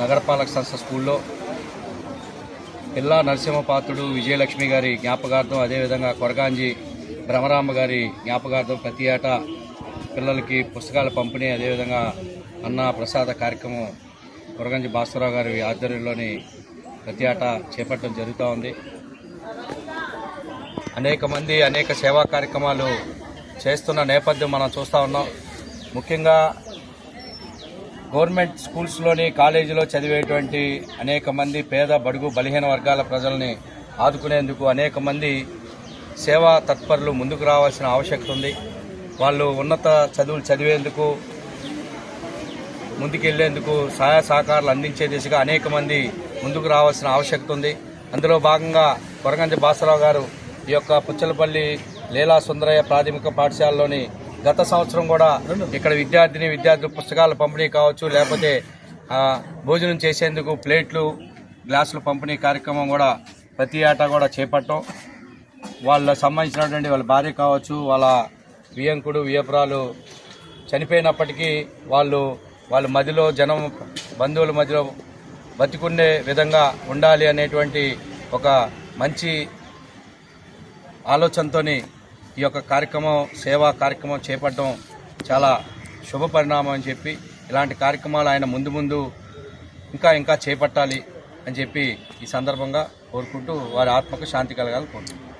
నగరపాలక సంస్థ స్కూల్లో పిల్లా నరసింహపాత్రుడు విజయలక్ష్మి గారి జ్ఞాపకార్థం అదేవిధంగా కొరగాంజి భ్రమరాంబ గారి జ్ఞాపకార్థం ప్రతి ఏటా పిల్లలకి పుస్తకాల పంపిణీ అదేవిధంగా అన్న ప్రసాద కార్యక్రమం కొరగంజి భాస్కరరావు గారి ఆధ్వర్యంలోని ప్రతి ఏటా చేపట్టడం జరుగుతూ ఉంది. అనేక మంది అనేక సేవా కార్యక్రమాలు చేస్తున్న నేపథ్యం మనం చూస్తూ ఉన్నాం. ముఖ్యంగా గవర్నమెంట్ స్కూల్స్లోని కాలేజీలో చదివేటువంటి అనేక మంది పేద బడుగు బలహీన వర్గాల ప్రజల్ని ఆదుకునేందుకు అనేక మంది సేవా తత్పరులు ముందుకు రావాల్సిన ఆవశ్యకత ఉంది. వాళ్ళు ఉన్నత చదువులు చదివేందుకు ముందుకెళ్ళేందుకు సహాయ సహకారాలు అందించే దిశగా అనేక మంది ముందుకు రావాల్సిన ఆవశ్యకత ఉంది. అందులో భాగంగా కొరగంజ బాసరావు గారు ఈ యొక్క పుచ్చలపల్లి లీలా సుందరయ్య ప్రాథమిక పాఠశాలలోని గత సంవత్సరం కూడా ఇక్కడ విద్యార్థిని విద్యార్థులు పుస్తకాల పంపిణీ కావచ్చు లేకపోతే భోజనం చేసేందుకు ప్లేట్లు గ్లాసుల పంపిణీ కార్యక్రమం కూడా ప్రతి ఏటా కూడా చేపట్టం. వాళ్ళ సంబంధించినటువంటి వాళ్ళ భార్య కావచ్చు వాళ్ళ వియంకుడు వియపురాలు చనిపోయినప్పటికీ వాళ్ళు వాళ్ళ మధ్యలో జనం బంధువుల మధ్యలో బతికుండే విధంగా ఉండాలి అనేటువంటి ఒక మంచి ఆలోచనతోని ఈ యొక్క కార్యక్రమం సేవా కార్యక్రమం చేపట్టడం చాలా శుభ పరిణామం అని చెప్పి ఇలాంటి కార్యక్రమాలు ఆయన ముందు ముందు ఇంకా ఇంకా చేపట్టాలి అని చెప్పి ఈ సందర్భంగా కోరుకుంటూ వారి ఆత్మకు శాంతి కలగాలని కోరుకుంటున్నాను